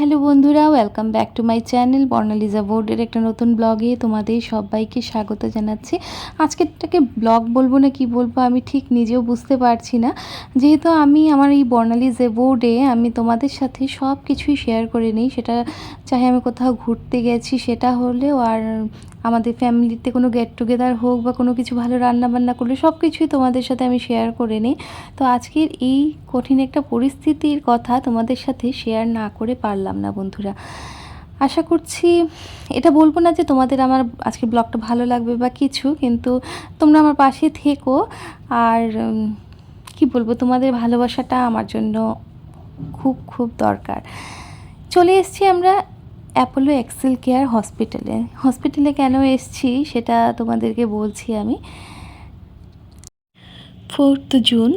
Hello বন্ধুরা welcome back to my channel বর্ণালিজা বোর্ডের একটা নতুন ব্লগে তোমাদের সবাইকে স্বাগত জানাচ্ছি। আজকেরটাকে ব্লগ বলব না কি বলব, আমি ঠিক নিজেও বুঝতে পারছি না। যেহেতু আমি আমার এই বর্ণালিজা বোর্ডে আমি তোমাদের সাথে সব কিছুই শেয়ার করে নিই, সেটা চাহে আমি কোথাও ঘুরতে গেছি, সেটা হলেও আর আমাদের ফ্যামিলিতে কোনো গেট টুগেদার হোক বা কোনো কিছু ভালো রান্না বান্না করলে সব কিছুই তোমাদের সাথে আমি শেয়ার করে নিই। তো আজকের এই কঠিন একটা পরিস্থিতির কথা তোমাদের সাথে শেয়ার না করে পারলাম না বন্ধুরা। আশা করছি এটা বলব না যে তোমাদের আমার আজকে ব্লগটা ভালো লাগবে বা কিছু, কিন্তু তোমরা আমার পাশে থেকো। আর কি বলব, তোমাদের ভালোবাসাটা আমার জন্য খুব খুব দরকার। চলে এসছি আমরা অ্যাপোলো এক্সেল কেয়ার হসপিটালে। হসপিটালে কেন এসছি সেটা তোমাদেরকে বলছি আমি। ফোর্থ জুন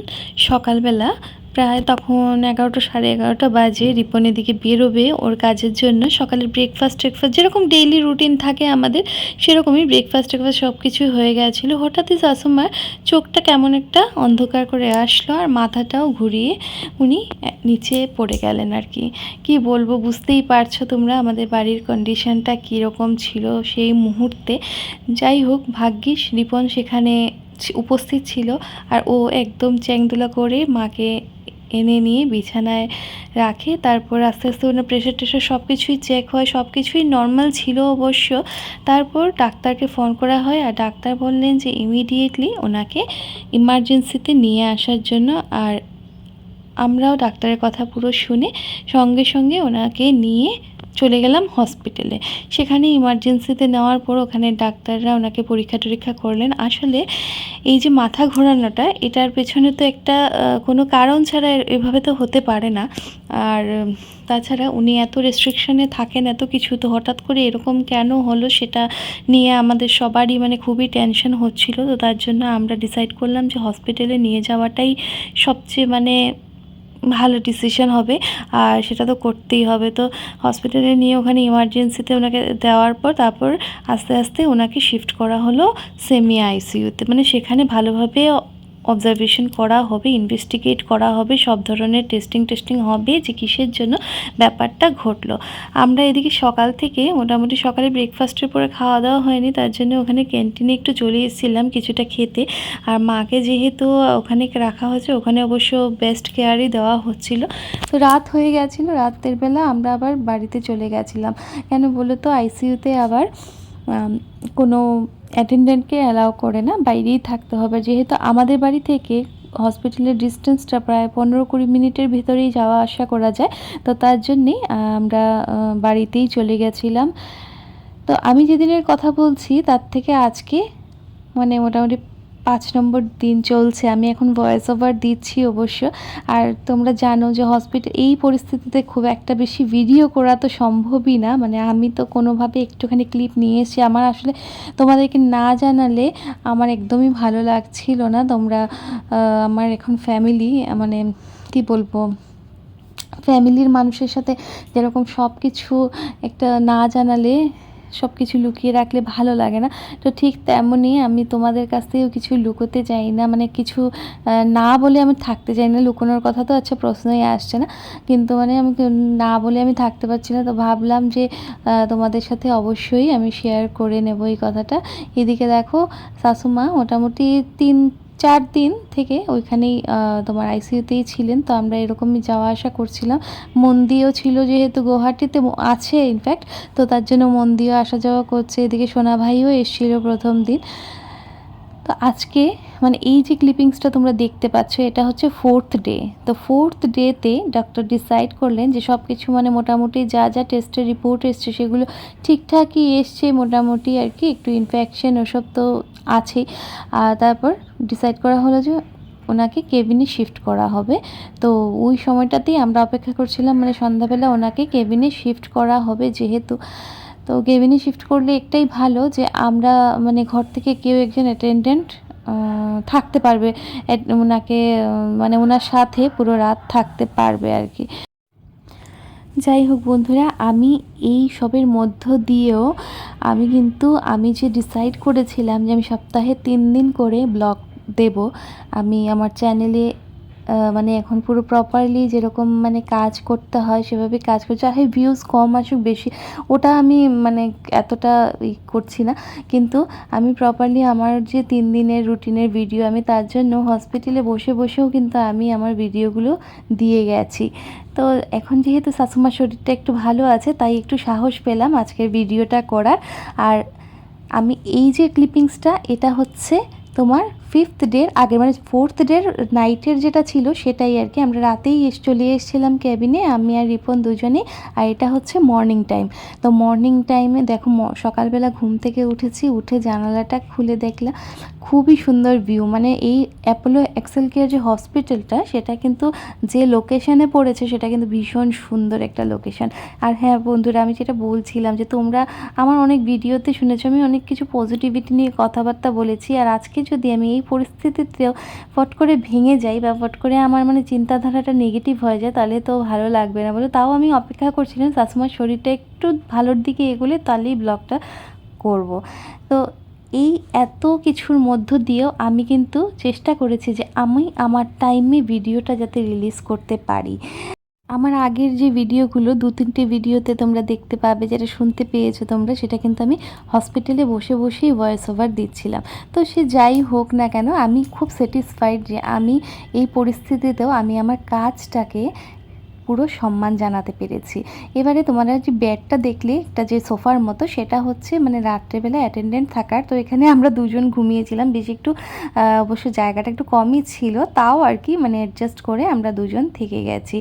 সকালবেলা প্রায় তখন এগারোটা, সাড়ে এগারোটা বাজে। রিপনের দিকে বেরোবে ওর কাজের জন্য। সকালের ব্রেকফাস্ট ট্রেকফাস্ট যেরকম ডেইলি রুটিন থাকে আমাদের, সেরকমই ব্রেকফাস্ট ট্রেকফাস্ট সব কিছুই হয়ে গেছিল। হঠাৎই শাশুমার চোখটা কেমন একটা অন্ধকার করে আসলো আর মাথাটাও ঘুরিয়ে উনি নিচে পড়ে গেলেন আর কি। কি বলব, বুঝতেই পারছ তোমরা আমাদের বাড়ির কন্ডিশনটা কীরকম ছিল সেই মুহূর্তে। যাই হোক, ভাগ্যিস রিপন সেখানে উপস্থিত ছিল আর ও একদম চ্যাংদুলা করে মাকে এনে নিয়ে বিছানায় রাখে। তারপর আস্তে আস্তে ওনার প্রেশার টেশার সব কিছুই চেক হয় সব কিছুই নর্মাল ছিল অবশ্য। তারপর ডাক্তারকে ফোন করা হয় আর ডাক্তার বললেন যে ইমিডিয়েটলি ওনাকে ইমার্জেন্সিতে নিয়ে আসার জন্য আর আমরাও ডাক্তারের কথা পুরো শুনে সঙ্গে সঙ্গে ওনাকে নিয়ে চলে গেলাম হসপিটালে সেখানে ইমার্জেন্সিতে নেওয়ার পর ওখানে ডাক্তাররা ওনাকে পরীক্ষা টরীক্ষা করলেন। আসলে এই যে মাথা ঘোরানোটা, এটার পেছনে তো একটা কোনো কারণ ছাড়া এভাবে তো হতে পারে না। আর তাছাড়া উনি এত রেস্ট্রিকশনে থাকেন, এত কিছু, তো হঠাৎ করে এরকম কেন হলো সেটা নিয়ে আমাদের সবারই মানে খুবই টেনশন হচ্ছিল। তো তার জন্য আমরা ডিসাইড করলাম যে হসপিটালে নিয়ে যাওয়াটাই সবচেয়ে মানে ডিসিশন হবে, আর সেটা তো করতেই হবে। তো হসপিটালে নিয়ে ওখানে ইমার্জেন্সিতে ওনাকে দেওয়ার পর তারপর আস্তে আস্তে ওনাকে শিফট করা হলো সেমি আইসিইউতে মানে সেখানে ভালোভাবে অবজারভেশন করা হবে ইনভেস্টিগেট করা হবে, সব ধরনের টেস্টিং টেস্টিং হবে যে কিসের জন্য ব্যাপারটা ঘটলো। আমরা এদিকে সকাল থেকে মোটামুটি সকালে ব্রেকফাস্টের পরে খাওয়া দাওয়া হয়নি, তার জন্য ওখানে ক্যান্টিনে একটু চলে এসেছিলাম কিছুটা খেতে। আর মাকে যেহেতু ওখানে রাখা হয়েছে, ওখানে অবশ্য বেস্ট কেয়ারই দেওয়া হচ্ছিল। তো রাত হয়ে গেছিল, রাতের বেলা আমরা আবার বাড়িতে চলে গেছিলাম। কেন বলো তো আইসিইউতে আবার কোনো অ্যাটেন্ডেন্টকে অ্যালাউ করে না, বাইরেই থাকতে হবে। যেহেতু আমাদের বাড়ি থেকে হসপিটালের ডিস্টেন্সটা প্রায় পনেরো কুড়ি মিনিটের ভিতরেই যাওয়া আসা করা যায়। তো তার জন্যেই আমরা বাড়িতেই চলে গেছিলাম। তো আমি যেদিনের কথা বলছি, তার থেকে আজকে মানে মোটামুটি পাঁচ নম্বর দিন চলছে। আমি এখন ভয়েস ওভার দিচ্ছি অবশ্য। আর তোমরা জানো যে হসপিটাল এই পরিস্থিতিতে খুব একটা বেশি ভিডিও করা তো সম্ভবই না। মানে আমি তো কোনোভাবে একটুখানি ক্লিপ নিয়ে এসেছি। আমার আসলে তোমাদেরকে না জানালে আমার একদমই ভালো লাগছিল না। তোমরা আমার এখন ফ্যামিলি মানে কি বলব ফ্যামিলির মানুষের সাথে যেরকম সব কিছু একটা না জানালে সব কিছু লুকিয়ে রাখলে ভালো লাগে না। তো ঠিক তেমনই আমি তোমাদের কাছ থেকেও কিছু লুকোতে চাই না মানে কিছু না বলে আমি থাকতে চাই না। লুকোনোর কথা তো আচ্ছা প্রশ্নই আসছে না। কিন্তু মানে আমি না বলে আমি থাকতে পারছি না। তো ভাবলাম যে তোমাদের সাথে অবশ্যই আমি শেয়ার করে নেব এই কথাটা। এদিকে দেখো, শাশুমা মোটামুটি তিন চার দিন থেকে ওইখানেই তোমার আইসিইউতেই ছিলেন, তো আমরা এরকমই যাওয়া আসা করছিলাম। মন্দিও ছিল যেহেতু গুয়াহাটিতে আছে ইনফ্যাক্ট তো তার জন্য মন্দিও আসা যাওয়া করছে। এদিকে সোনাভাইও এসেছিল প্রথম দিন। তো আজকে মানে এই যে ক্লিপিংসটা তোমরা দেখতে পাচ্ছ, এটা হচ্ছে ফোর্থ ডে তো ফোর্থ ডেতে ডক্টর ডিসাইড করলেন যে সব কিছু মানে মোটামুটি যা যা টেস্টের রিপোর্ট এসছে সেগুলো ঠিকঠাকই এসছে মোটামুটি আর কি, একটু ইনফেকশন ওসব তো আছেই। আর তারপর ডিসাইড করা হলো যে ওনাকে কেবিনে শিফট করা হবে। তো ওই সময়টাতেই আমরা অপেক্ষা করছিলাম মানে সন্ধ্যাবেলা ওনাকে কেবিনে শিফট করা হবে যেহেতু তো কেবিনে শিফট করলে একটাই ভালো যে আমরা মানে ঘর থেকে কেউ একজন অ্যাটেন্ডেন্ট থাকতে পারবে। ওনাকে মানে ওনার সাথে পুরো রাত থাকতে পারবে আর কি। যাই হোক বন্ধুরা, আমি এই সবের মধ্য দিয়েও আমি কিন্তু, আমি যে ডিসাইড করেছিলাম যে আমি সপ্তাহে তিন দিন করে ব্লগ দেব, আমি আমার চ্যানেলে মানে এখন পুরো প্রপারলি যেরকম মানে কাজ করতে হয় সেভাবে কাজ করছে চাহে ভিউজ কম আসুক বেশি, ওটা আমি মানে এতটা করছি না। কিন্তু আমি প্রপারলি আমার যে তিন দিনের রুটিনের ভিডিও আমি তার জন্য হসপিটালে বসে বসেও কিন্তু আমি আমার ভিডিওগুলো দিয়ে গেছি। তো এখন যেহেতু শাশুমার শরীরটা একটু ভালো আছে, তাই একটু সাহস পেলাম আজকের ভিডিওটা করার। আর আমি এই যে ক্লিপিংসটা এটা হচ্ছে তোমার ফিফথ ডের আগে মানে ফোর্থ ডের নাইটের যেটা ছিল, সেটাই আর কি। আমরা রাতেই এস চলে এসেছিলাম ক্যাবিনে আমি আর রিপন দুজনে, আর এটা হচ্ছে মর্নিং টাইম তো মর্নিং টাইমে দেখো সকালবেলা ঘুম থেকে উঠেছি, উঠে জানালাটা খুলে দেখলাম, খুবই সুন্দর ভিউ মানে এই অ্যাপোলো এক্সেল কেয়ার যে হসপিটালটা সেটা কিন্তু যে লোকেশানে পড়েছে, সেটা কিন্তু ভীষণ সুন্দর একটা লোকেশন আর হ্যাঁ বন্ধুরা, আমি যেটা বলছিলাম যে তোমরা আমার অনেক ভিডিওতে শুনেছো, আমি অনেক কিছু পজিটিভিটি নিয়ে কথাবার্তা বলেছি। আর আজকে যদি আমি এই পরিস্থিতিতেও ফট করে ভেঙে যাই বা ফট করে আমার মানে চিন্তাধারাটা নেগেটিভ হয়ে যায়, তাহলে তো ভালো লাগবে না বলে। তাও আমি অপেক্ষা করছিলাম শাশুমার শরীরটা একটু ভালোর দিকে এগোলে তাহলেই ব্লগটা করব। তো এই এত কিছুর মধ্য দিয়েও আমি কিন্তু চেষ্টা করেছি যে আমি আমার টাইমে ভিডিওটা যাতে রিলিজ করতে পারি। আমার আগের যে ভিডিওগুলো, দু তিনটে ভিডিওতে তোমরা দেখতে পাবে, যেটা শুনতে পেয়েছ তোমরা, সেটা কিন্তু আমি হসপিটালে বসে বসেই ভয়েস ওভার দিচ্ছিলাম। তো সে যাই হোক না কেন, আমি খুব স্যাটিসফাইড যে আমি এই পরিস্থিতিতেও আমি আমার কাজটাকে পুরো সম্মান জানাতে পেরেছি। এবারে তোমরা যে ব্যাডটা দেখলে, একটা যে সোফার মতো, সেটা হচ্ছে মানে রাত্রেবেলা অ্যাটেন্ডেন্ট থাকার। তো এখানে আমরা দুজন ঘুমিয়েছিলাম, বেশি একটু অবশ্য জায়গাটা একটু কমই ছিল। তাও আর কি মানে অ্যাডজাস্ট করে আমরা দুজন থেকে গেছি।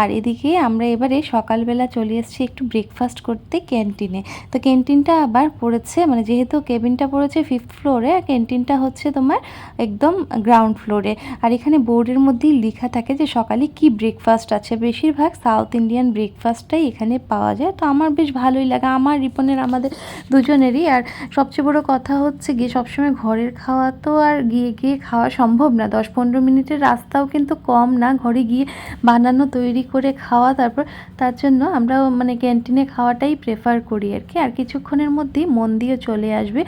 আর এদিকে আমরা এবারে সকালবেলা চলে এসেছি একটু ব্রেকফাস্ট করতে ক্যান্টিনে তো ক্যান্টিনটা আবার পড়েছে মানে যেহেতু কেবিনটা পড়েছে ফিফথ ফ্লোরে আর ক্যান্টিনটা হচ্ছে তোমার একদম গ্রাউন্ড ফ্লোরে আর এখানে বোর্ডের মধ্যেই লেখা থাকে যে সকালে কি ব্রেকফাস্ট আছে বেশিরভাগ সাউথ ইন্ডিয়ান ব্রেকফাস্টটাই এখানে পাওয়া যায়। তো আমার বেশ ভালোই লাগে। আমার, রিপনের, আমাদের দুজনেরই। আর সবচেয়ে বড় কথা হচ্ছে গিয়ে সবসময় ঘরের খাওয়া তো আর গিয়ে গিয়ে খাওয়া সম্ভব না। দশ পনেরো মিনিটের রাস্তাও কিন্তু কম না। ঘরে গিয়ে বানানো, তৈরি করে খাওয়া, তারপর তার জন্য আমরা মানে ক্যান্টিনে খাওয়াটাই প্রেফার করি আর কি। আর কিছুক্ষণের মধ্যেই মন্দিও চলে আসবে।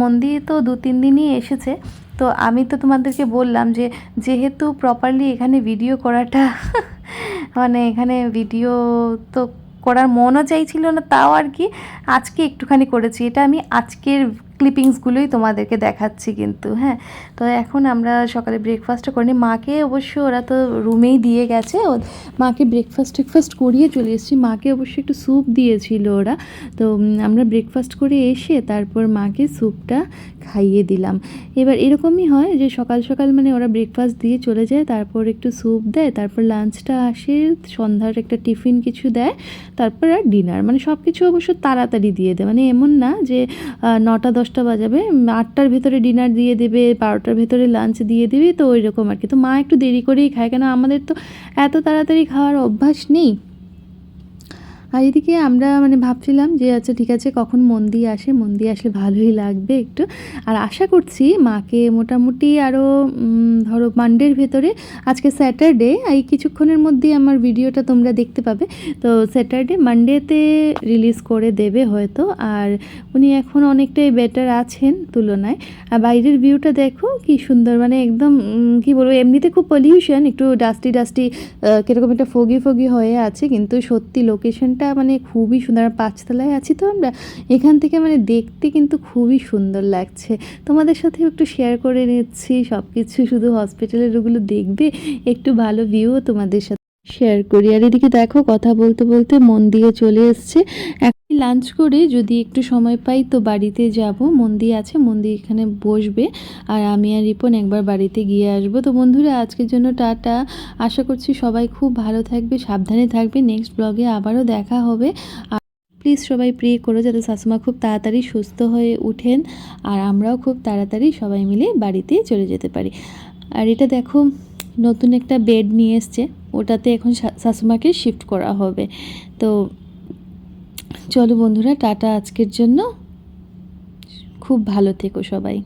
মন্দির তো দু তিন দিনই এসেছে। তো আমি তো তোমাদেরকে বললাম যে, যেহেতু প্রপারলি এখানে ভিডিও করাটা মানে এখানে ভিডিও তো করার মনও চাইছিল না, তাও আর কি আজকে একটুখানি করেছি। এটা আমি আজকের ক্লিপিংসগুলোই তোমাদেরকে দেখাচ্ছি কিন্তু হ্যাঁ? তো এখন আমরা সকালে ব্রেকফাস্টটা করিনি মাকে অবশ্য ওরা তো রুমেই দিয়ে গেছে। মাকে ব্রেকফাস্ট টেকফাস্ট করিয়ে চলে এসেছি। মাকে অবশ্য একটু স্যুপ দিয়েছিল ওরা। তো আমরা ব্রেকফাস্ট করে এসে তারপর মাকে স্যুপটা খাইয়ে দিলাম। এবার এরকমই হয় যে সকাল সকাল মানে ওরা ব্রেকফাস্ট দিয়ে চলে যায়, তারপর একটু স্যুপ দেয়, তারপর লাঞ্চটা আসে, সন্ধ্যার একটা টিফিন কিছু দেয়, তারপর আর ডিনার মানে সব কিছু অবশ্য তাড়াতাড়ি দিয়ে দেয়। মানে এমন না যে নটা, দশটা বাজাবে আটটার ভেতরে ডিনার দিয়ে দেবে, বারোটার ভেতরে লাঞ্চ দিয়ে দেবে, তো ওই রকম আর কি। তো মা একটু দেরি করেই খায়, কেন আমাদের তো এত তাড়াতাড়ি খাওয়ার অভ্যাস নেই। আর এদিকে আমরা মানে ভাবছিলাম যে আচ্ছা ঠিক আছে, কখন মন্দি আসে? মন্দি আসলে ভালোই লাগবে একটু। আর আশা করছি মাকে মোটামুটি আরও ধরো মানডের ভেতরে, আজকে স্যাটারডে এই কিছুক্ষণের মধ্যেই আমার ভিডিওটা তোমরা দেখতে পাবে। তো স্যাটারডে মানডেতে রিলিজ করে দেবে হয়তো। আর উনি এখন অনেকটাই বেটার আছেন তুলনায়। আর বাইরের ভিউটা দেখো, কি সুন্দর মানে একদম কি বলব, এমনিতে খুব পলিউশন একটু ডাস্টি ডাস্টি কীরকম একটা ফগি ফগি হয়ে আছে। কিন্তু সত্যি লোকেশনটা মানে খুবই সুন্দর পাঁচতলায় আছি তো আমরা, এখান থেকে মানে দেখতে কিন্তু খুবই সুন্দর লাগছে। তোমাদের সাথে একটু শেয়ার করে নিচ্ছি সব কিছু শুধু হসপিটালের ওগুলো দেখবে, একটু ভালো ভিউও তোমাদের সাথে শেয়ার করি। আর এদিকে দেখো, কথা বলতে বলতে মন দিয়ে চলে এসছে। লাঞ্চ করে যদি একটু সময় পাই তো বাড়িতে যাব। মন্দি আছে, মন্দি এখানে বসবে। আর আমি আর রিপন একবার বাড়িতে গিয়ে আসব। তো বন্ধুরা, আজকের জন্য টাটা। আশা করছি সবাই খুব ভালো থাকবে, সাবধানে থাকবে। নেক্সট ব্লগে আবারও দেখা হবে। প্লিজ সবাই প্রে করো যাতে শাশুমা খুব তাড়াতাড়ি সুস্থ হয়ে উঠেন আর আমরাও খুব তাড়াতাড়ি সবাই মিলে বাড়িতে চলে যেতে পারি। আর এটা দেখো, নতুন একটা বেড নিয়ে এসছে। ওটাতে এখন শাশুমাকে শিফট করা হবে। তো চলো বন্ধুরা টাটা আজকের জন্য। খুব ভালো থেকো সবাই।